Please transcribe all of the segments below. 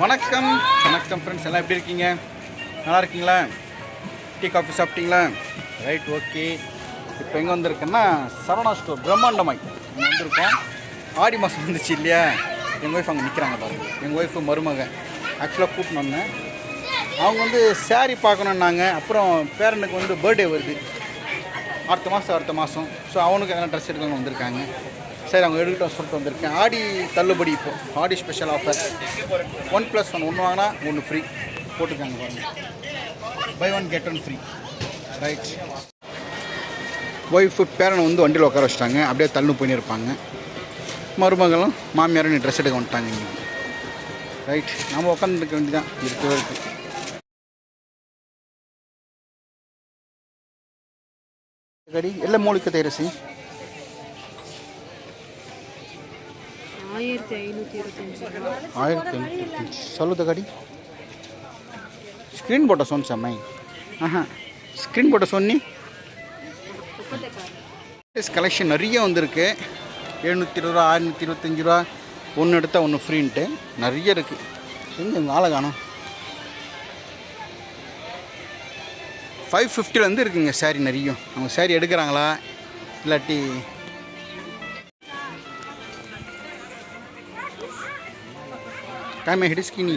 வணக்கம். வணக்கம் ஃப்ரெண்ட்ஸ் எல்லாம் எப்படி இருக்கீங்க? நல்லா இருக்கீங்களா? டீ காஃபி சாப்பிட்டீங்களா? ரைட் ஓகே இப்போ எங்கே வந்திருக்கேன்னா சரவணா ஸ்டோர் பிரம்மாண்டமாய். இங்கே வந்திருக்கோம். ஆடி மாதம் வந்துச்சு இல்லையா? எங்கள் ஒய்ஃப் அங்கே நிற்கிறாங்க பாருங்க. எங்கள் ஒய்ஃபு மருமக. ஆக்சுவலாக கூப்பிட்டு வந்தேன். அவங்க வந்து சேரீ பார்க்கணுன்னாங்க. அப்புறம் பேரனுக்கு வந்து பர்த்டே வருது. அடுத்த மாதம் அடுத்த மாதம் ஸோ அவனுக்கு எதனா ட்ரெஸ் எடுக்கணும்னு வந்திருக்காங்க. சரி அவங்க எடுக்கிட்ட சொல்லிட்டு வந்திருக்கேன். ஆடி தள்ளுபடி இப்போ. Aadi special offer one plus one ஒன்று வாங்கினா ஒன்று ஃப்ரீ போட்டுக்காங்க பாருங்கள் buy one get one free right wife பேரனை வந்து வண்டியில் உட்கார வச்சிட்டாங்க. அப்படியே தள்ளு பண்ணியிருப்பாங்க மருமகளும் மாமியாரும் நீ ட்ரெஸ் எடுக்க வந்துட்டாங்க இங்கே. ரைட் நம்ம உட்காந்துருக்க வேண்டி தான் இருக்கவே இருக்குது கடி எல்லாம் மூலிக்க தயிரசி ஆயிரத்தி ஐநூற்றி இருபத்தஞ்சி. ஆயிரத்தி ஐநூற்றி சொல்லுத கடி. ஸ்க்ரீன் போட்ட சொன்ன சம்மை. ஆஹா ஸ்க்ரீன் போட்ட சொன்னி. கலெக்ஷன் நிறைய வந்திருக்கு. எழுநூற்றி இருபது ரூபா ஆறுநூற்றி இருபத்தஞ்சி ரூபா. ஒன்று எடுத்தால் ஒன்று ஃப்ரீன்ட்டு நிறைய இருக்குது எங்கே எங்கள் ஆளை காணும். ஃபைவ் ஃபிஃப்டிலேருந்து இருக்குங்க சாரி நிறைய அவங்க சாரி எடுக்கிறாங்களா? இல்லாட்டி டைம் ஹிடிஸ்கினி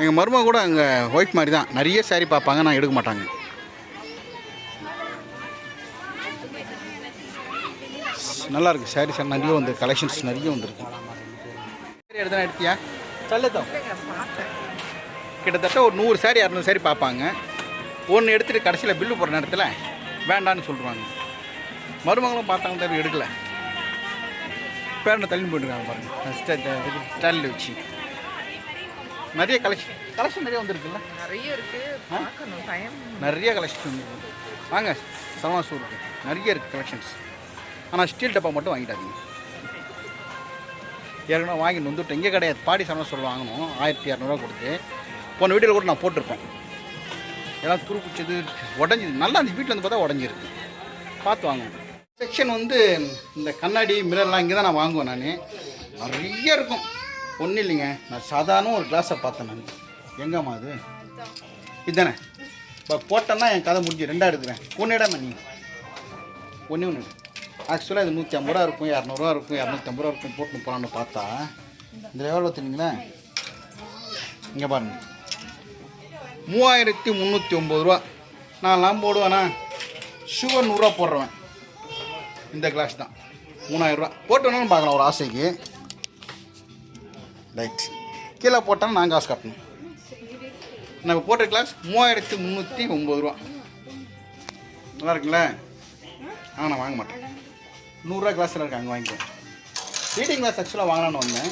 எங்கள் மருமக கூட அங்கே ஒயிட் மாதிரி தான். நிறைய saree பார்ப்பாங்க நான் எடுக்க மாட்டாங்க. நல்லா இருக்கு. சாரீஸ் நிறைய வந்து கலெக்ஷன்ஸ் நிறைய வந்துருக்கு. சரி எடுத்தா எடுத்தியா? சல்லத்தம் கிட்டத்தட்ட ஒரு நூறு சாரி இரநூறு சாரி பார்ப்பாங்க. ஒன்று எடுத்துகிட்டு கடைசியில் பில்லு போடுற நேரத்தில் வேண்டான்னு சொல்கிறாங்க மருமகளும் பார்த்தாங்க தவிர எடுக்கலை. பேரனை தள்ளி போட்டுருக்காங்க பாருங்க. ஸ்டாலில் வச்சு. நிறைய கலெக்ஷன் கலெக்ஷன் நிறைய வந்திருக்குல்ல? நிறைய இருக்கு. பார்க்கணும் டைம் நிறைய கலெக்ஷன் வந்துருக்கு. வாங்க சரவணா ஸ்டோருக்கு நிறைய இருக்குது கலெக்ஷன்ஸ் ஆனால் ஸ்டீல் டப்பா மட்டும் வாங்கிட்டாதீங்க ஏற்கனவே வாங்கிட்டு வந்துட்டு இங்கே கிடையாது. பாடி சரவணா ஸ்டோர் வாங்கணும். ஆயிரத்தி இரநூறுவா கொடுத்து. போன வீடியோவில் கூட நான் போட்டிருப்பேன் எல்லாம் துருப்பிச்சது உடஞ்சிது. நல்லா அந்த வீட்டில் வந்து பார்த்தா உடஞ்சிருக்கு. பார்த்து வாங்கணும். செக்ஷன் வந்து இந்த கண்ணாடி மிரர்லாம் இங்கே தான் நான் வாங்குவேன் நான். நிறைய இருக்கும். ஒன்றும் இல்லைங்க. நான் சாதாரண ஒரு கிளாஸை பார்த்தேன் நான். எங்கம்மா அது? இதுதானே இப்போ போட்டேன்னா என் கதை முடிஞ்சு ரெண்டாக எடுக்கிறேன். ஒன்று நீ. ஒன்று ஒன்று ஆக்சுவலாக இது நூற்றி ஐம்பது ரூபா இருக்கும் இரநூறுவா இருக்கும் இரநூத்தம்பது ரூபா இருக்கும் போட்டு போகலான்னு பார்த்தா இந்த எவ்வளோ தெரியுங்களேன் இங்கே பாருங்க. மூவாயிரத்தி முந்நூற்றி ஒம்பது ரூபா. நான்லாம் போடுவேண்ணா சுகர் நூறுரூவா போடுறேன் இந்த கிளாஸ் தான். மூணாயிரரூவா போட்டு பார்க்கலாம் ஒரு ஆசைக்கு. ரைட் கீழே போட்டாலும் நான் காசு கட்டணும். நம்ம போட்ட கிளாஸ் மூவாயிரத்து முந்நூற்றி ஒம்பது ரூபா. நல்லா இருக்குங்களா? ஆ நான் வாங்க மாட்டேன். நூறுரூவா கிளாஸில் இருக்கு அங்கே வாங்கிக்குவேன் ரீடிங் கிளாஸ் ஆக்சுவலாக வாங்கலாம்னு வந்தேன்.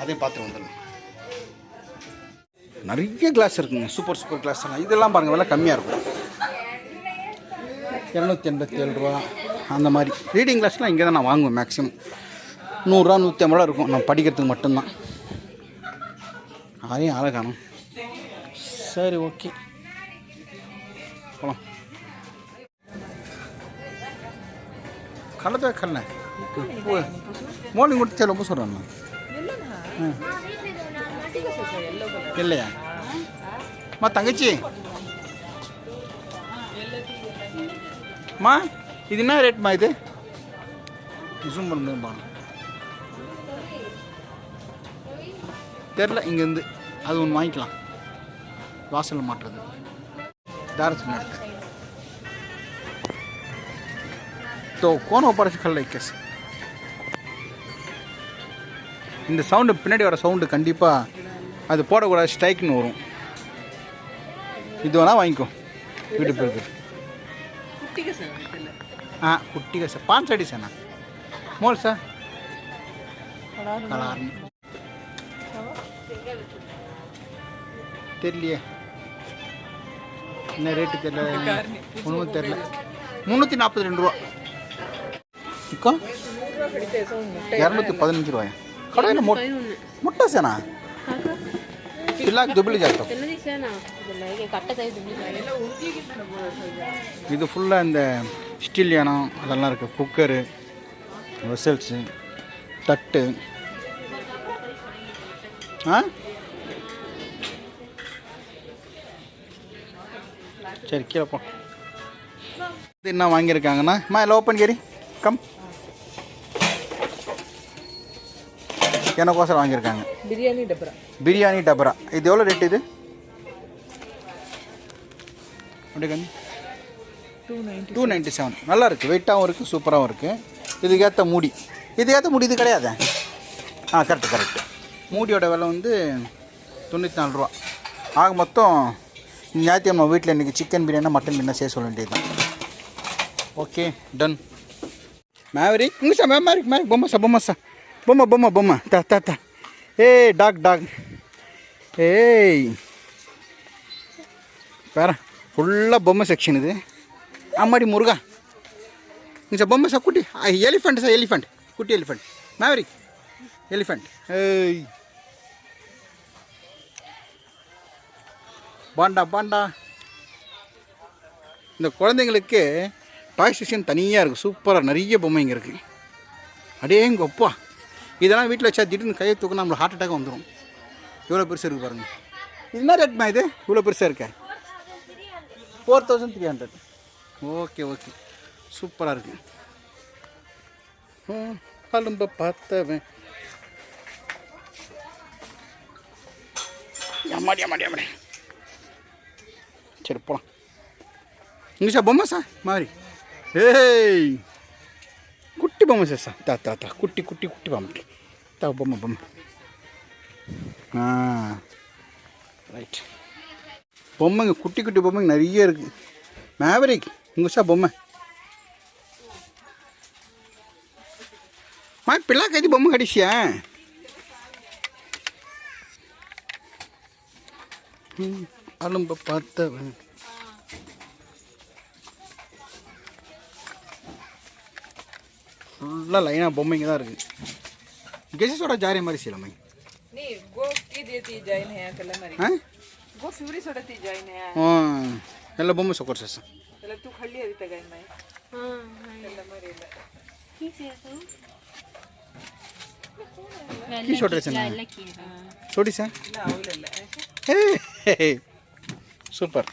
அதையும் பார்த்து வந்துடலாம் நிறைய கிளாஸ் இருக்குங்க. சூப்பர் சூப்பர் கிளாஸ் எல்லாம். இதெல்லாம் பாருங்கள் விலை கம்மியாக இருக்கும். இரநூத்தி எண்பத்தி ஏழு ரூபா. அந்த மாதிரி. ரீடிங் கிளாஸ்லாம் இங்கே தான் நான் வாங்குவேன் மேக்ஸிமம் நூறுரூவா நூற்றி ஐம்பது ரூபா இருக்கும். நான் படிக்கிறதுக்கு மட்டும்தான். அதையும் ஆளை காணும் சரி ஓகே போகலாம் கலதா கல்ல மார்னிங் கொடுத்து ரொம்ப சொல்கிறேன் இல்லையா? மா தங்கச்சி. மா. இது என்ன ரேட்மா இது? ஜூம் பண்ண முடியும் தெரில இங்கேருந்து அது ஒன்று வாங்கிக்கலாம். வாசலில் மாட்டுறது. தாரஸ் ஸோ கோண ஆபரேஷன் கேஸ் இந்த சவுண்டு பின்னாடி வர சவுண்டு கண்டிப்பாக அது போடக்கூடாது ஸ்ட்ரைக்னு வரும். இது வேணால் வாங்கிக்கோ. வீட்டு பேருக்கு. ಹಾಂ ಕುಟ್ಟಿಗೆ ಸರ್ ಪಾನ್ ಸಡಿ ಸರ್ ನಾ ಮೋಲ್ ಸರ್ தெரியலையே. என்ன ரேட்டு தெரியல. ஒன்றும் தெரியல. முந்நூற்றி நாற்பத்தி ரெண்டு ரூபா. இக்கோ? இரநூத்தி பதினஞ்சு ரூபாயா? கடை முட்டை சேனா ఇలా దుబ్బులు చేస్తాం இது ஃபுல்லாக இந்த ஸ்டீல் யானம் அதெல்லாம் இருக்குது குக்கரு வெசல்ஸு தட்டு ஆ? சரி கீழே இது என்ன வாங்கியிருக்காங்கண்ணா மா இல்லை ஓப்பன் கேரி. கம் எனக்கோசரம் வாங்கியிருக்காங்க. பிரியாணி டப்பரா. பிரியாணி டபரா இது எவ்வளோ ரேட் இது? அப்படியே two ninety two ninety seven நல்லா இருக்குது வெயிட்டாகவும் இருக்குது சூப்பராகவும் இருக்குது இதுக்கேற்ற மூடி. இதுக்கேற்ற மூடி இது கிடையாது? ஆ கரெக்டு கரெக்டு மூடியோட விலை வந்து தொண்ணூற்றி நாலு ரூபா. ஆக மொத்தம் ஞாயிற்றுக்கிழமை வீட்டில் இன்றைக்கி சிக்கன் பிரியாணி மட்டன் பிரியாணி செய்ய சொல்ல வேண்டியது ஓகே டன் மேவரி இங்கே சார் மேவரி மேரி பொம்மை சார் பொம்மை சார் பொம்மை பொம்மை பொம்மை. தா தா தா. ஏய் டாக் டாக் ஏய் வேற ஃபுல்லாக பொம்மை செக்ஷன் இது. அம்மாடி முருகா. இங்கே பொம்மை சார் குட்டி. எலிஃபண்ட் சார் எலிஃபண்ட் குட்டி எலிஃபண்ட் மேவரி எலிஃபண்ட் ஏய் பாண்டா பாண்டா இந்த குழந்தைங்களுக்கு டாய் செக்ஷன் தனியாக இருக்குது சூப்பராக நிறைய பொம்மைங்க இருக்குது அடே இதெல்லாம் வீட்டில் வச்சா திடீர்னு கையை தூக்கினா நம்மளுக்கு ஹார்ட் அட்டாக் வந்துடும் இவ்வளோ பெருசாக இருக்குது பாருங்கள் இது என்ன ரேட்மா இது? இவ்வளோ பெருசாக இருக்கே? Four thousand three hundred okay okay சூப்பராக இருக்கு. அலும்ப பார்த்தவன். அம்மாடி அம்மாடி அம்மாடி சரி போகலாம் இங்கே சார் பொம்மை சார் மாதிரி ஏய்! பொம்மை சேஷா தா தா தா குட்டி குட்டி குட்டி பாம்பு தா பொம்மை பொம்மை ஆ ரைட் பொம்மைங்க குட்டி குட்டி பொம்மைங்க நிறைய இருக்குது மேவரிக் உங்கள் சார் பொம்மை மா பிள்ளா கைது பொம்மை கடிச்சியா அலும்ப பார்த்தவன் ஃபுல்லாக லைனாக பொம்மைங்க தான் இருக்குது கெசஸோட ஜாரி மாதிரி செய்யலாமே ನೀ ಗೋ ಕಿದಿ ಜಾಯಿನ್ ಹೇ ಕಲ್ಲ ಮರಿ ಹಾಂ ಗೋ ಫ್ಯೂರಿ ಸೊಡತಿ ಜಾಯಿನ್ ಹೇ ಎಲ್ಲ ಬೊಮ್ಮೆ ಸೊಕೊರ್ ಸರ್ ಎಲ್ಲ ತೂ ಹಳ್ಳಿ ಅದಿ ತಗೈ ಮೈ ಎಲ್ಲ ಮರಿ ಇಲ್ಲ ಕೀ ಸೊಟ್ರೆ ಸರ್ ಸೋಡಿ ಸರ್ ಇಲ್ಲ ಅವಲೆಲ್ಲ சூப்பர்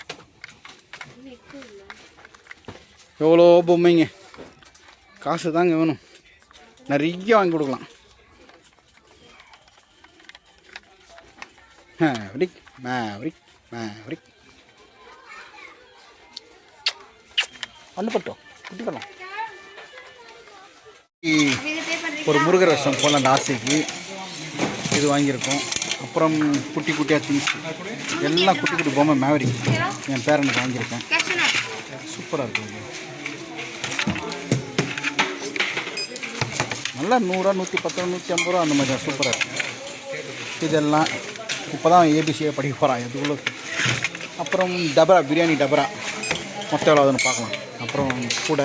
எவ்வளோ பொம்மைங்க காசு தாங்க வேணும். நிறைய வாங்கி கொடுக்கலாம். மேவரிக் மேவரிக் மேவரிக் பண்ணப்பட்டோம் குட்டிக்கலாம் ஒரு முருகர் ரசம் போல அந்த ஆசைக்கு இது வாங்கியிருக்கோம். அப்புறம் குட்டி குட்டியாக திங்ஸ் எல்லாம் குட்டி குட்டி பொம்மை மேவரி என் பேரனுக்கு வாங்கியிருக்கேன். சூப்பராக இருக்கும் நல்லா நூறுரூவா நூற்றி பத்து ரூபா நூற்றி ஐம்பது ரூபா அந்த மாதிரி தான் சூப்பராக இருக்கும் இதெல்லாம் இப்போ தான் ஏபிசியை படிக்க போகிறான் எதுக்குள்ள? அப்புறம் டபரா பிரியாணி டபரா. மொத்தம் எவ்வளோ பார்க்கலாம். அப்புறம் கூட.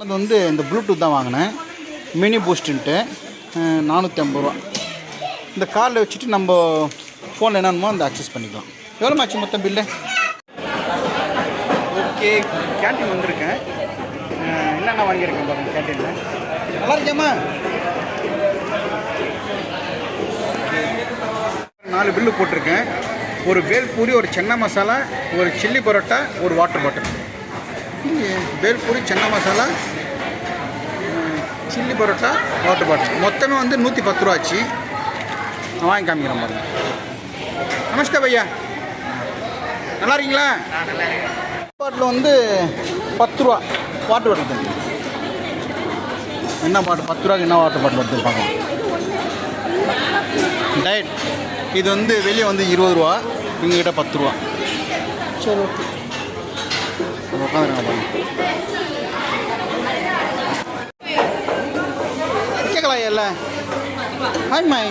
அது வந்து இந்த ப்ளூடூத் தான் வாங்கினேன். மினி பூஸ்ட்டுன்ட்டு நானூற்றி ஐம்பது ரூபா. இந்த காரில் வச்சுட்டு நம்ம ஃபோனில் என்னென்னமோ அந்த அக்சஸ் பண்ணிக்கலாம். எவ்வளோ ஆச்சு மொத்தம் பில்லு ஓகே கேன்டீன் வந்திருக்கேன். என்னென்ன வாங்கியிருக்கேன் பாருங்கள் கேன்டீனில் நல்லா இருக்கேம்மா நாலு பில்லு போட்டிருக்கேன். ஒரு வேல்பூரி ஒரு சென்னா மசாலா ஒரு சில்லி பரோட்டா ஒரு water bottle bhelpuri chana masala chilli parotta water bottle மொத்தமே வந்து நூற்றி பத்து ரூபா ஆச்சு நான் வாங்கி காமிக்கிறேன் பாருங்க. நமஸ்தே பையா. நல்லா இருக்கீங்களா? பாட்டில் வந்து பத்து ரூபா. வாட்டர் பாட்டில் என்ன பாட்டில் பத்து ரூபாய்க்கு என்ன வாட்டர் எடுத்து பார்க்கலாம். டயட் இது வந்து வெளியே வந்து இருபது ரூபா எங்ககிட்ட பத்து ரூபா. சரி ஓகே. உட்காந்துருங்க பாருங்க. கேட்கலாம் இல்ல ஹாய் மாய்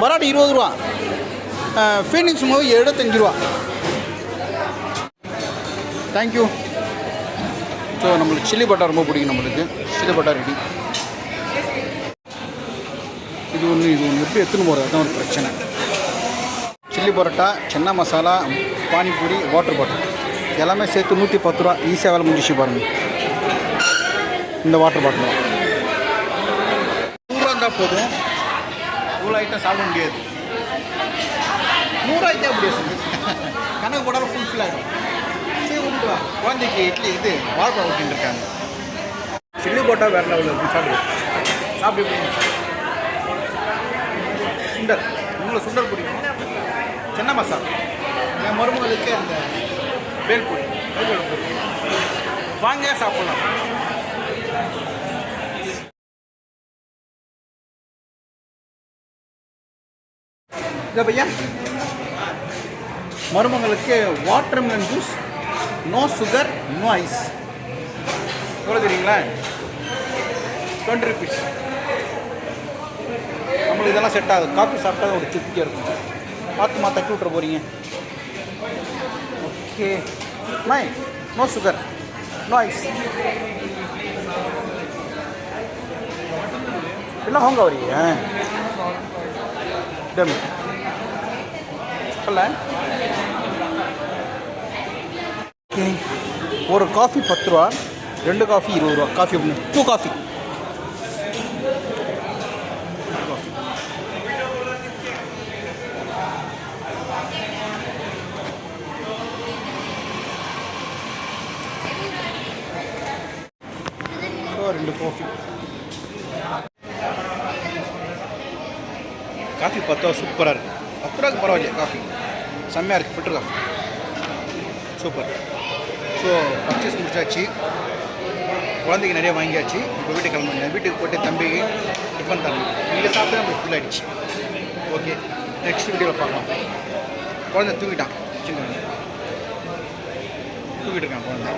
பராட்டு இருபது ரூபா. ஃபீனிக்ஸ் மூவி எழுபத்தஞ்சு ரூபா. தேங்க்யூ ஸோ நம்மளுக்கு சில்லி பட்டா ரொம்ப பிடிக்கும் நம்மளுக்கு. சில்லி பட்டா ரெடி இது ஒன்று இது ஒன்று எப்படி எடுத்துன்னு போகிறது அதுதான் ஒரு பிரச்சனை. Chilli parotta chana masala panipuri water bottle எல்லாமே சேர்த்து நூற்றி பத்து ரூபா. ஈஸியாக வேலை முடிச்சு பாருங்கள் இந்த வாட்டர் பாட்டில் இருந்தால் போதும். இவ்வளோ ஐட்டம் சாப்பிட முடியாது. நூறாயிட்டே அப்படியே சொல்லு கணக்கு போடாமல் ஃபுல்ஃபில் ஆகிடும் குழந்தைக்கு இட்லி இது வாழைப்பழம் ஊட்டின்னு இருக்காங்க சில்லி போட்டால் வேறு லெவலில் இருக்கும் சாப்பிடு. சாப்பிடு எப்படி சுண்டல். உங்களுக்கு சுண்டல் பிடிக்கும். சின்ன மசாலா. என் மருமகளுக்கு அந்த வேல்பூரி வேல்பூரி வாங்க சாப்பிடலாம். இதோ பையா? மருமகளுக்கு watermelon juice no sugar no ice எவ்வளோ தெரியுங்களா டுவெண்ட்டி ருபீஸ் நம்மளுக்கு இதெல்லாம் செட் ஆகுது. காஃபி சாப்பிட்டா ஒரு திருப்தியாக இருக்கும். பார்த்துமா தட்டி விட்ற போகிறீங்க okay my no sugar no ice எல்லாம் ஹோங்க வரீங்க டம் சொல்ல. ஒரு காஃபி பத்து ரூபா ரெண்டு காஃபி இருபது ரூபா காஃபி ஒன்று டூ காஃபி. ரெண்டு காஃபி. காஃபி பத்து ரூபா சூப்பராக இருக்குது பத்து ரூபாய்க்கு பரவாயில்லையா காஃபி. செம்மையாக இருக்குது filter coffee super. So purchase முடிச்சாச்சு. குழந்தைக்கு நிறைய வாங்கியாச்சு. இப்போ வீட்டுக்கு கிளம்புங்க வீட்டுக்கு போட்டு தம்பி டிஃபன் தரணும். இங்கே சாப்பிட்டு நம்மளுக்கு ஃபுல் ஆகிடுச்சு ஓகே நெக்ஸ்ட் வீடியோவில் பார்க்கலாம். குழந்தை தூங்கிட்டான். சின்ன குழந்தை. தூங்கிட்டு இருக்கான் குழந்தை.